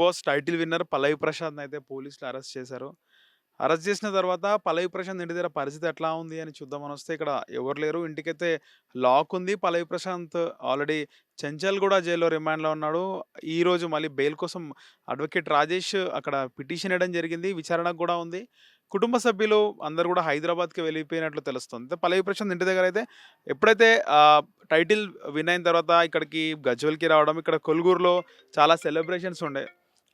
Boss title winner Pallavi Prashanth అయితే పోలీసులు arrest చేశారు. అరెస్ట్ చేసిన తర్వాత పల్లవి ప్రశాంత్ ఇంటి దగ్గర పరిస్థితి ఎట్లా ఉంది అని చూద్దామని వస్తే ఇక్కడ ఎవరు లేరు. ఇంటికైతే లాక్ ఉంది. పల్లవి ప్రశాంత్ ఆల్రెడీ చెంచల్ కూడా జైల్లో రిమాండ్లో ఉన్నాడు. ఈరోజు మళ్ళీ బెయిల్ కోసం అడ్వకేట్ రాజేష్ అక్కడ పిటిషన్ వేయడం జరిగింది. విచారణకు కూడా ఉంది. కుటుంబ సభ్యులు అందరూ కూడా హైదరాబాద్కి వెళ్ళిపోయినట్లు తెలుస్తుంది. పల్లవి ప్రశాంత్ ఇంటి దగ్గర అయితే ఎప్పుడైతే టైటిల్ విన్ అయిన తర్వాత ఇక్కడికి గజ్వల్కి రావడం ఇక్కడ కొలుగురులో చాలా సెలబ్రేషన్స్ ఉండే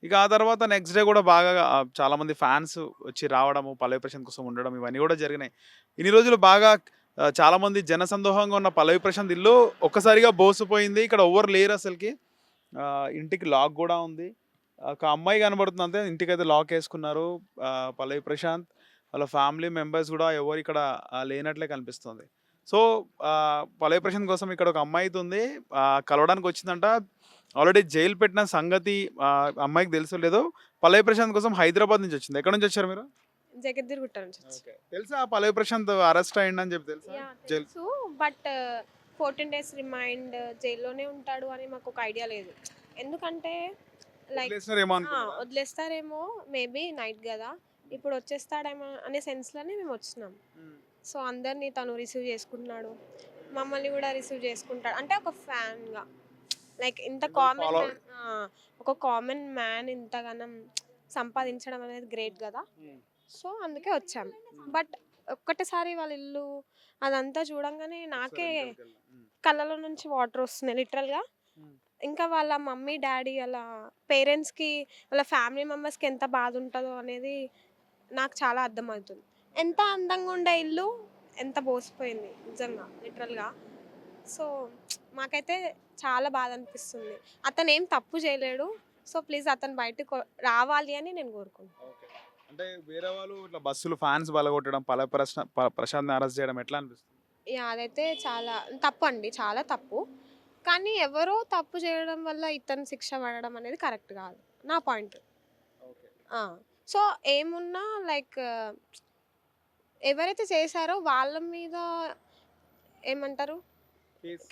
ఇక ఆ తర్వాత నెక్స్ట్ డే కూడా బాగా చాలామంది ఫ్యాన్స్ వచ్చి రావడము పల్లవి ప్రశాంత్ కోసం ఉండడం ఇవన్నీ కూడా జరిగినాయి. ఇన్ని రోజులు బాగా చాలామంది జనసందోహంగా ఉన్న పల్లవి ప్రశాంత్ ఇల్లు ఒక్కసారిగా బోసిపోయింది. ఇక్కడ ఎవరు లేరు అసలుకి. ఇంటికి లాక్ కూడా ఉంది. ఒక అమ్మాయి కనబడుతుంది అంతే ఇంటికైతే లాక్ వేసుకున్నారు. పల్లవి ప్రశాంత్ వాళ్ళ ఫ్యామిలీ మెంబర్స్ కూడా ఎవరు ఇక్కడ లేనట్లే కనిపిస్తుంది. సో పల్లవి ప్రశాంత్ కోసం ఇక్కడ ఒక అమ్మాయి అయితే ఉంది కలవడానికి వచ్చిందంట. ఆల్రెడీ జైలు పెట్టిన సంగతి అమ్మాయికి తెలుసో లేదో పల్లవి ప్రశాంత్ కోసం హైదరాబాద్ నుంచి వచ్చింది. ఎక్కడ నుంచి వచ్చారు మీరు? జగద్గిరిగుట్ట నుంచి వచ్చి. తెలుసా పల్లవి ప్రశాంత్ అరెస్ట్ అయ్యిందని చెప్పి తెలుసా? బట్ ఫోర్టీన్ డేస్ రిమైండ్ జైల్లోనే ఉంటాడు అని మాకు ఒక ఐడియా లేదు. ఎందుకంటే లైక్? వదిలేస్తారేమో మేబీ నైట్ కదా ఇప్పుడు వచ్చేస్తాడేమో అనే సెన్స్లోనే మేము వచ్చినాం. సో అందరినీ తను రిసీవ్ చేసుకుంటున్నాడు. మమ్మల్ని కూడా రిసీవ్ చేసుకుంటాడు. అంటే ఒక ఫ్యాన్గా. లైక్ ఇంత కామన్ ఒక కామన్ మ్యాన్ ఇంతగానం సంపాదించడం అనేది గ్రేట్ కదా. సో అందుకే వచ్చాం బట్ ఒక్కటేసారి వాళ్ళ ఇల్లు అదంతా చూడంగానే నాకే. ఉమ్. కళ్ళలో నుంచి వాటర్ వస్తున్నాయి లిటరల్గా. ఇంకా వాళ్ళ మమ్మీ డాడీ వాళ్ళ పేరెంట్స్కి వాళ్ళ ఫ్యామిలీ మెంబర్స్కి ఎంత బాధ ఉంటుందో అనేది నాకు చాలా అర్థమవుతుంది ఎంత అందంగా ఉండే ఇల్లు ఎంత బోసిపోయింది నిజంగా లిటరల్గా సో మాకైతే చాలా బాధ అనిపిస్తుంది అతను ఏం తప్పు చేయలేడు. సో ప్లీజ్ అతను బయటకు రావాలి అని నేను కోరుకుంటున్నాను. అంటే వేరే వాళ్ళు ఇట్లా బస్సులు ఫ్యాన్స్ బలగొట్టడం పల ప్రశ్న ప- ప్రశాంత్ అరెస్ట్ చేయడం ఎట్లా అనిపిస్తుంది? యా, అదైతే చాలా తప్పు అండి చాలా తప్పు. కానీ ఎవరో తప్పు చేయడం వల్ల ఇతను శిక్ష పడడం అనేది కరెక్ట్ కాదు. నా పాయింట్. సో ఏమున్నా లైక్ ఎవరైతే చేశారో వాళ్ళ మీద ఏమంటారు? కేసు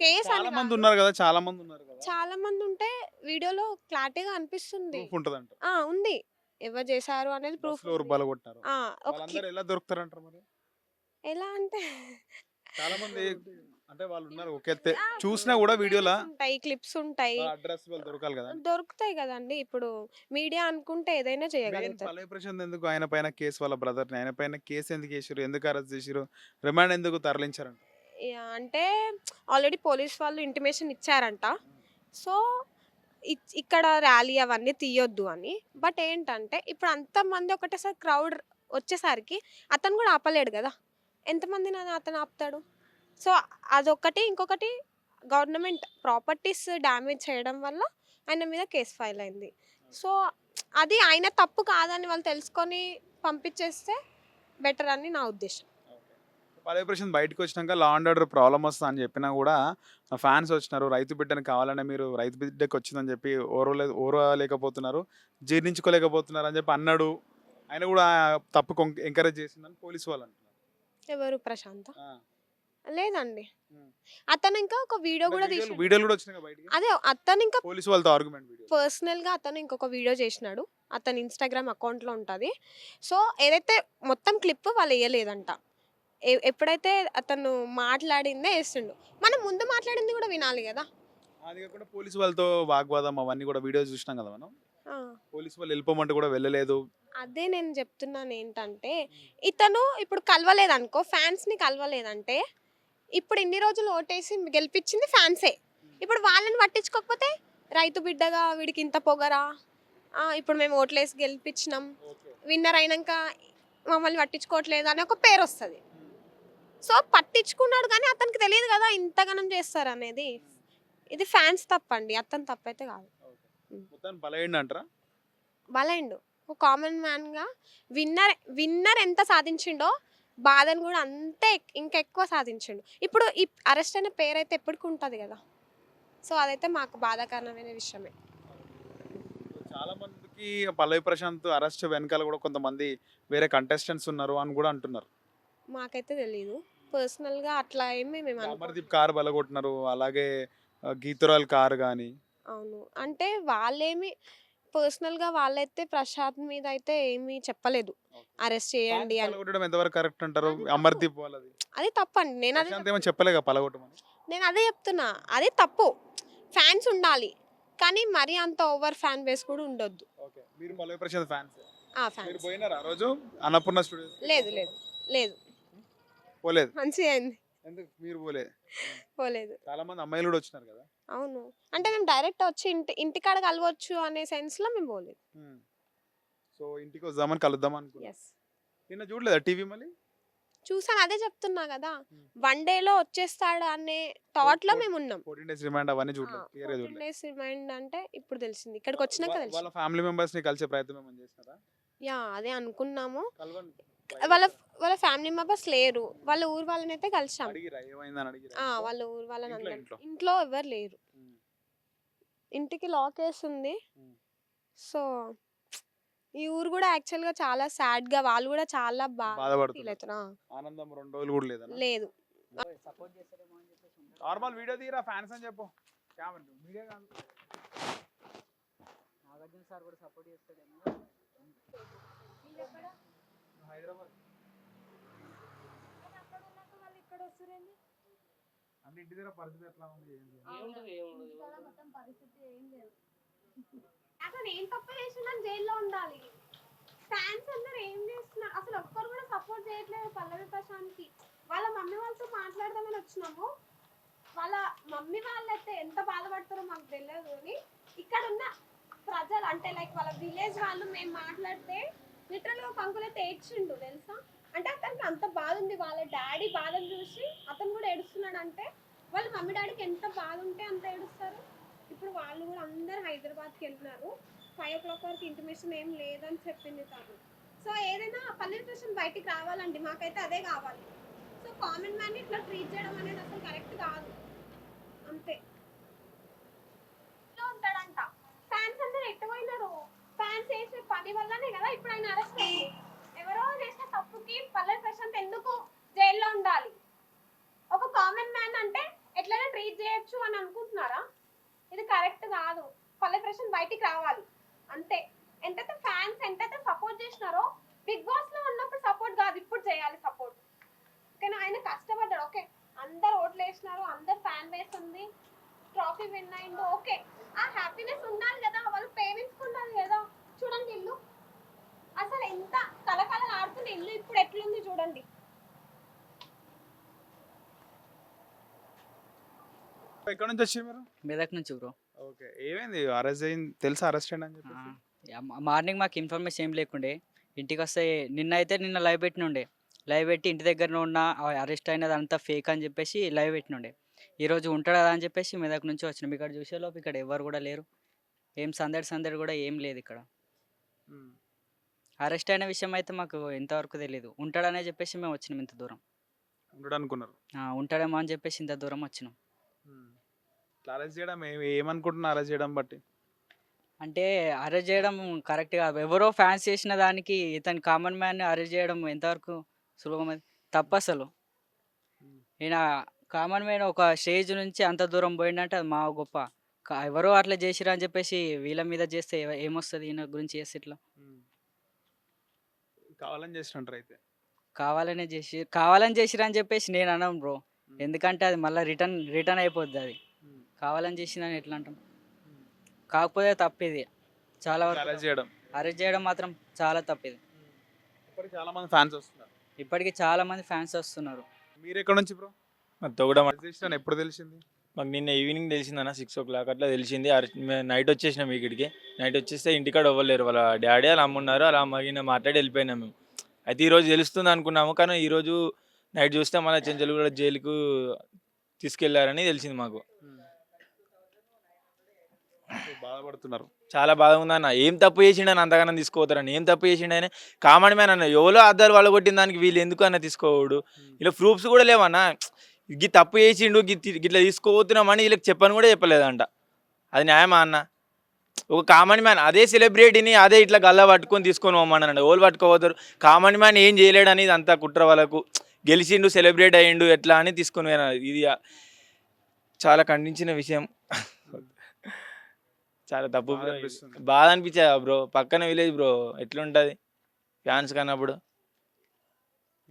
కేసు అని చాలా మంది. ఉన్నారు కదా చాలా మంది ఉన్నారు కదా. చాలా మంది ఉంటే వీడియోలో క్లారిటీగా అనిపిస్తుంది. ప్రూఫ్ ఉంటదంట. ఆ, ఉంది. ఎవరు చేశారు అనేది ప్రూఫ్ ఎవరు బలగొట్టారు? ఒక వాళ్ళందరూ ఎలా దొరుకుతారంటారు మరి? ఎలా అంటే చాలా మంది అంటే వాళ్ళు ఉన్నారు ఒకే తె- చూసినా కూడా వీడియోలా ఉంటాయి క్లిప్స్ ఉంటాయి. అడ్రస్ వాళ్ళు దొరకాలి కదా. దొరుకుతాయి కదండి. ఇప్పుడు మీడియా అనుకుంటే ఏదైనా మెయిన్ చేయగలుగుతారు. పల్లవి ప్రశాంత్ ఎందుకు ఆయన పైన కేసు వాళ్ళ బ్రదర్ని ఆయన పైన కేసు ఎందుకు వేసారు ఎందుకు అరెస్ట్ చేసారు రిమాండ్ ఎందుకు తరలించారంట? అంటే ఆల్రెడీ పోలీస్ వాళ్ళు ఇంటిమేషన్ ఇచ్చారంట. సో ఇక్కడ ర్యాలీ అవన్నీ తీయొద్దు అని. బట్ ఏంటంటే ఇప్పుడు అంతమంది ఒకటేసారి క్రౌడ్ వచ్చేసరికి అతను కూడా ఆపలేడు కదా. ఎంతమంది నన్ను అతను ఆపుతాడు? సో అదొకటి. ఇంకొకటి గవర్నమెంట్ ప్రాపర్టీస్ డ్యామేజ్ చేయడం వల్ల ఆయన మీద కేసు ఫైల్ అయింది. సో అది ఆయన తప్పు కాదని వాళ్ళు తెలుసుకొని పంపించేస్తే బెటర్ అని నా ఉద్దేశం. పల్లవి ప్రశాంత్ బయటకు వచ్చినాక లా అండ్ ఆర్డర్ ప్రాబ్లమ్ వస్తా అని చెప్పినా కూడా ఫ్యాన్స్ వచ్చినారు. రైతు బిడ్డని కావాలని మీరు రైతు బిడ్డకి వచ్చిందని చెప్పి ఓరలే ఓరలేకపోతున్నారు జీర్ణించుకోలేకపోతున్నారు అని చెప్పి అన్నాడు. ఆయన కూడా తప్పు ఎంకరేజ్ చేసిందని పోలీసు వాళ్ళు అంటున్నారు. ఎవరు? ప్రశాంత్. లేదండి. అతను ఇంకా ఒక వీడియో కూడా వీడియోలు తీసి వీడియోలు కూడా వచ్చినాయి అదే అతను ఇంకా పోలీసు వాళ్ళతో ఆర్గ్యుమెంట్ పర్సనల్గా అతను ఇంకొక వీడియో చేసినాడు. అతని ఇన్స్టాగ్రామ్ అకౌంట్లో ఉంటది. సో ఏదైతే మొత్తం క్లిప్ వాళ్ళు వేయలేదంట ఎ- ఎప్పుడైతే అతను మాట్లాడిందే వేస్తుండు మనం ముందు మాట్లాడింది కూడా వినాలి కదా. అది కాకుండా పోలీసు వాళ్ళతో వాగ్వాదం అవన్నీ కూడా వీడియో చూసినాం కదా మనం. ఆ, పోలీసు వాళ్ళు వెళ్ళిపోమంటే కూడా వెళ్ళలేదు. అదే నేను చెప్తున్నాను ఏంటంటే ఇతను ఇప్పుడు కలవలేదనుకో ఫ్యాన్స్ని కలవలేదంటే ఇప్పుడు ఇన్ని రోజులు ఓటేసి గెలిపించింది ఫ్యాన్సే. ఇప్పుడు వాళ్ళని పట్టించుకోకపోతే రైతు బిడ్డగా వీడికి ఇంత పొగరా? ఆ, ఇప్పుడు మేము ఓట్లేసి గెలిపించినాం. విన్నర్ అయినాక మమ్మల్ని పట్టించుకోవట్లేదు అని ఒక పేరు వస్తుంది సో పట్టించుకున్నాడు కానీ అతనికి తెలియదు కదా ఇంతగానం చేస్తారు అనేది ఇది ఫ్యాన్స్ తప్పండి అతను తప్పైతే కాదు. అంటారా బలైండు. ఒక కామన్ మ్యాన్గా విన్నర్ విన్నర్ ఎంత సాధించిండో బాధను కూడా అంతే ఎక్- ఇంకా ఎక్కువ సాధించిండు. ఇప్పుడు ఈ అరెస్ట్ అయిన పేరు అయితే ఎప్పటికి ఉంటుంది కదా. సో అదైతే మాకు బాధాకరమైన విషయమే. చాలా మందికి పల్లవి ప్రశాంత్ అరెస్ట్ వెనకాల కూడా కొంతమంది వేరే కంటెస్టెంట్స్ ఉన్నారు అని కూడా అంటున్నారు. మాకైతే తెలియదు పర్సనల్గా అట్లా ఏమి మేము అనుకో అమర్దీప్ కార్ బలగొట్టినారు అలాగే ఆ, గీతురాల్ కార్ కానీ అవును అంటే వాళ్ళేమి పర్సనల్‌గా వాళ్ళైతే ప్రశాంత్ మీద అయితే ఏమీ చెప్పలేదు. అరెస్ట్ చేయండి అని. పలగొట్టడం ఎంతవరకు కరెక్ట్ అంటారు? అది తప్పు. అమర్దీప్ వాళ్ళది. అది తప్పండి. నేను అదే ప్రశాంత్ ఏమో చెప్పలేగా పలగొట్టమని. నేను అదే చెప్తున్నా. అది తప్పు. ఫ్యాన్స్ ఉండాలి. కానీ మరీ అంత ఓవర్ ఫ్యాన్ బేస్ కూడా ఉండొద్దు. ఓకే. మీరు పల్లవి ప్రశాంత్ ఫ్యాన్స్. ఆ! మీరు ఫ్యాన్స్. పోయినారా ఆ రోజు అన్నపూర్ణ స్టూడియోస్? లేదు లేదు. లేదు. పోలేదు. మంచిగా అయింది. ఎందుకు మీరు పోలే? పోలేదు. చాలా మంది అమ్మాయిలు కూడా వచ్చినారు కదా. అవును. అంటే మేము డైరెక్ట్ వచ్చి ఇంటి ఇంటికాడ కలవచ్చు అనే సెన్స్‌లో మేము పోలేదు. సో ఇంటికి వద్దామని కలుద్దాం అనుకున్నా. నిన్న చూడలేదా టీవీ మళ్ళీ? చూసాను అదే చెప్తున్నా కదా! వన్ డేలో వచ్చేస్తాడు అనే థాట్‌లో ఫోర్ మేము ఉన్నాం. 14 డేస్ రిమాండ్ అవన్నీ! చూడలేదు. 14 చూడలేదు. డేస్ రిమైండ్ అంటే ఇప్పుడు తెలిసింది. ఇక్కడికి వచ్చినాక తెలిసింది. వాళ్ళ ఫ్యామిలీ మెంబర్స్ని కలిసే ప్రయత్నం ఏమైనా చేసినారా? యాహ్! అదే అనుకున్నాము. వాళ్ళ వాళ్ళ ఫ్యామిలీ మెంబర్స్ లేరు. వాళ్ళ ఊరు కలిసాం. అడిగిరా? ఆ! ఇంట్లో? వాళ్ళ ఊరు వాళ్ళని ఇంట్లో, అందరం ఇంట్లో. ఇంట్లో ఎవరు లేరు. ఇంటికి లాక్. హ్మ్. సో ఈ ఊరు కూడా యాక్చువల్‌గా చాలా సాడ్‌గా వాళ్ళు కూడా చాలా బాగా ఫీల్ బాధపడుతున్నారు. ఆనందం రెండు రోజులు కూడా లేదనా? లేదు. నార్మల్ వీడియో తీరా ఫ్యాన్స్ అని చెప్పు. కెమెరా మీడియా కాదు. నాగార్జున సార్ కూడా సపోర్ట్ చేస్తాడేమో హైదరాబాద్. అంటే ఇంటి దగ్గర పరిస్థితి ఎట్లా ఉంది? ఏంటి? ఏముంటది ఏముండదు అసలు ఏం తప్పు చేసిందని జైల్లో ఉండాలి. ఫ్యాన్స్ అందరూ ఏం చేస్తున్నారు? అసలు ఒక్కరు కూడా సపోర్ట్ చేయట్లేదు పల్లవి ప్రశాంత్‌కి. వాళ్ళ మమ్మీ వాళ్ళతో మాట్లాడదామని వచ్చినాము. వాళ్ళ మమ్మీ వాళ్ళైతే ఎంత బాధపడతారో మాకు తెలియదు కానీ ఇక్కడ ఉన్న ప్రజలు అంటే లైక్ వాళ్ళ విలేజ్ వాళ్ళు మేము మాట్లాడితే లిటరల్‌గా ఒక అంకుల్ అయితే ఏడ్చిండు తెలుసా? అంటే అతనికి అంత బాధ ఉంది. వాళ్ళ డాడీ బాధను చూసి అతను కూడా ఏడుస్తున్నాడు అంటే వాళ్ళ మమ్మీ డాడీకి ఎంత బాధ ఉంటే అంత ఏడుస్తారు. ఇప్పుడు వాళ్ళు కూడా అందరు హైదరాబాద్కి వెళ్తున్నారు. ఫైవ్ ఓ క్లాక్ వరకు ఇంటిమేషన్ ఏం లేదని చెప్పింది తను. సో ఏదైనా పల్లె ప్రశాంత్ బయటికి రావాలండి. మాకైతే అదే కావాలి. సో కామన్ మ్యాన్ ఇట్లా ట్రీట్ చేయడం అనేది అసలు కరెక్ట్ కాదు. అంతే. ఉంటాడంట. ఫ్యాన్స్ అందరు ఎట్టుపోయినారు ఫ్యాన్స్ చేసే పని వల్లనే కదా ఇప్పుడు ఆయన అరెస్ట్ అయ్యింది తప్పుకి పల్లె ప్రశాంత్ ఎందుకు జైల్లో ఉండాలి? ఒక కామన్ మ్యాన్ అంటే ఎట్లైనా ట్రీట్ చేయొచ్చు అని అనుకుంటున్నారా? ఇది కరెక్ట్ కాదు. పల్లె ప్రశాంత్ బయటికి రావాలి. అంతే. ఎంతైతే ఫ్యాన్స్ ఎంతైతే సపోర్ట్ చేసినారో బిగ్ బాస్లో ఉన్నప్పుడు సపోర్ట్ కాదు. ఇప్పుడు చేయాలి సపోర్ట్ ఓకేనా ఆయన కష్టపడ్డాడు. ఓకే. అందరు ఓట్లు వేసినారు. అందరు ఫ్యాన్ బేస్ ఉంది. ట్రాఫీ విన్ అయిండు ఓకే. ఆ హ్యాపీనెస్ ఉండాలి కదా. వాళ్ళు పేరెంట్స్ ఉండాలి కదా. చూడండి ఇల్లు. అసలు ఎంత కలకల ఆడుతున్న ఇల్లు ఇప్పుడు ఎట్లుంది చూడండి ఎక్కడ నుంచి వచ్చి మీరు? మెదక్ నుంచి బ్రో ఓకే. ఏమైంది? అరెస్ట్ అయింది తెలుసా అరెస్ట్ అయ్యిందని చెప్పేసి? మార్నింగ్ మాకు ఇన్ఫర్మేషన్ ఏం లేకుండే ఇంటికి వస్తే నిన్న అయితే నిన్న లైవ్ పెట్టినుండే లైవ్ పెట్టి ఇంటి దగ్గర ఉన్న అరెస్ట్ అయినది అంతా ఫేక్ అని చెప్పేసి లైవ్ పెట్టినుండే ఈరోజు ఉంటాడా అని చెప్పేసి మెదక్ నుంచి వచ్చినాం ఇక్కడ చూసేలోపు ఇక్కడ ఎవరు కూడా లేరు ఏం సందడి సందడి కూడా ఏం లేదు ఇక్కడ. అరెస్ట్ అయిన విషయం అయితే మాకు ఎంతవరకు తెలియదు ఉంటాడనే చెప్పేసి మేము వచ్చినాం ఇంత దూరం ఉండడు అనుకున్నారు. ఆ, ఉంటాడేమో అని చెప్పేసి ఇంత దూరం వచ్చినాం. ఇట్లా అరెస్ట్ చేయడం ఏ ఏమనుకుంటున్నారు అరెస్ట్ చేయడం బట్టి? అంటే అరెస్ట్ చేయడం కరెక్ట్ కాదు ఎవరో ఫ్యాన్స్ చేసిన దానికి ఇతను కామన్ మ్యాన్ అరెస్ట్ చేయడం ఎంతవరకు సులభమైంది తప్పు అసలు. ఈయన కామన్ మ్యాన్ ఒక స్టేజ్ నుంచి అంత దూరం పోయిందంటే అది మా గొప్ప కా- ఎవరో అట్లా చేసిరా అని చెప్పేసి వీళ్ళ మీద చేస్తే ఏమొస్తుంది ఈయన గురించి చేస్తే ఇట్లా. కావాలని చేసినట్టు అయితే. కావాలనే చేసి కావాలని చేసిరా అని చెప్పేసి నేను అన్నాను బ్రో. ఎందుకంటే అది మళ్ళీ రిటర్న్ రిటర్న్ అయిపోద్ది అది. కావాలని చేసిందని ఎట్లా అంటాం. కాకపోతే తప్పు ఇది చాలా అరెస్ట్ వరకు చేయడం. అరెస్ట్ చేయడం మాత్రం చాలా తప్పు ఇది ఇప్పటికి చాలా మంది ఫ్యాన్స్ వస్తున్నారు. ఇప్పటికి చాలా మంది ఫ్యాన్స్ వస్తున్నారు మీరు ఎక్కడ నుంచి బ్రో? అరెస్ట్ చేసినా ఎప్పుడు తెలిసింది? మాకు నిన్న ఈవినింగ్ తెలిసిందన్న సిక్స్ ఓ క్లాక్ అట్లా తెలిసింది. నైట్ వచ్చేసినాం ఇక్కడికి. నైట్ వచ్చేస్తే ఇంటికాడ ఇవ్వలేరు వాళ్ళ డాడీ వాళ్ళ అమ్మ ఉన్నారు. అలా మగిన మాట్లాడి వెళ్ళిపోయినాం మేము. అయితే ఈరోజు తెలుస్తుంది అనుకున్నాము. కానీ ఈరోజు నైట్ చూస్తే మళ్ళీ చెంచలు కూడా జైలుకు తీసుకెళ్ళారని తెలిసింది మాకు. బాధపడుతున్నారు. చాలా బాధ ఉందన్న. ఏం తప్పు చేసిండని అంతగానం తీసుకోవతారని ఏం తప్పు చేసిండని కామన్ మ్యాన్ అన్న. ఎవరో అద్దాలు వాళ్ళు కొట్టిన దానికి వీళ్ళు ఎందుకు అన్న తీసుకోవడు హ్మ్. ఇలా ప్రూఫ్స్ కూడా లేవన్నా. గి తప్పు చేసిండు గిట్లా తీసుకోపోతున్నామని వీళ్ళకి చెప్పని కూడా చెప్పలేదంట. అది న్యాయమా అన్న? ఒక కామన్ మ్యాన్ అదే సెలబ్రిటీని అదే ఇట్లా గల్లా పట్టుకొని తీసుకొని పోమన్నాడు ఓళ్ళు పట్టుకోపోతారు. కామన్ మ్యాన్ ఏం చేయలేడు అనేది అంతా కుట్ర వాళ్ళకు. గెలిచిండు సెలబ్రేట్ అయ్యిండు ఎట్లా అని తీసుకొని పోయినారు ఇది చాలా ఖండించిన విషయం. చాలా తప్పు బాధ అనిపించా బ్రో? పక్కన విలేజ్ బ్రో ఎట్లుంటది? ఫ్యాన్స్ కన్నప్పుడు.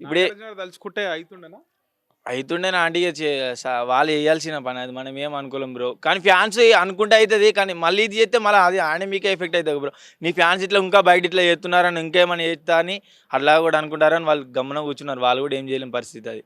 ఇప్పుడే తలుచుకుంటే అవుతుండేనా అవుతుండే నా ఆంటీ వాళ్ళు వేయాల్సిన పని అది. మనం ఏం అనుకోలేం బ్రో. కానీ ఫ్యాన్స్ అనుకుంటే అవుతుంది కానీ మళ్ళీ ఇది చేస్తే మళ్ళీ అది ఆయన మీకే ఎఫెక్ట్ అవుతుంది బ్రో. నీ ఫ్యాన్స్ ఇట్లా ఇంకా బయట ఇట్లా చేస్తున్నారని ఇంకేమైనా చేస్తా అని అట్లా కూడా అనుకుంటారని వాళ్ళు గమనం కూర్చున్నారు. వాళ్ళు కూడా ఏం చేయలేని పరిస్థితి అది.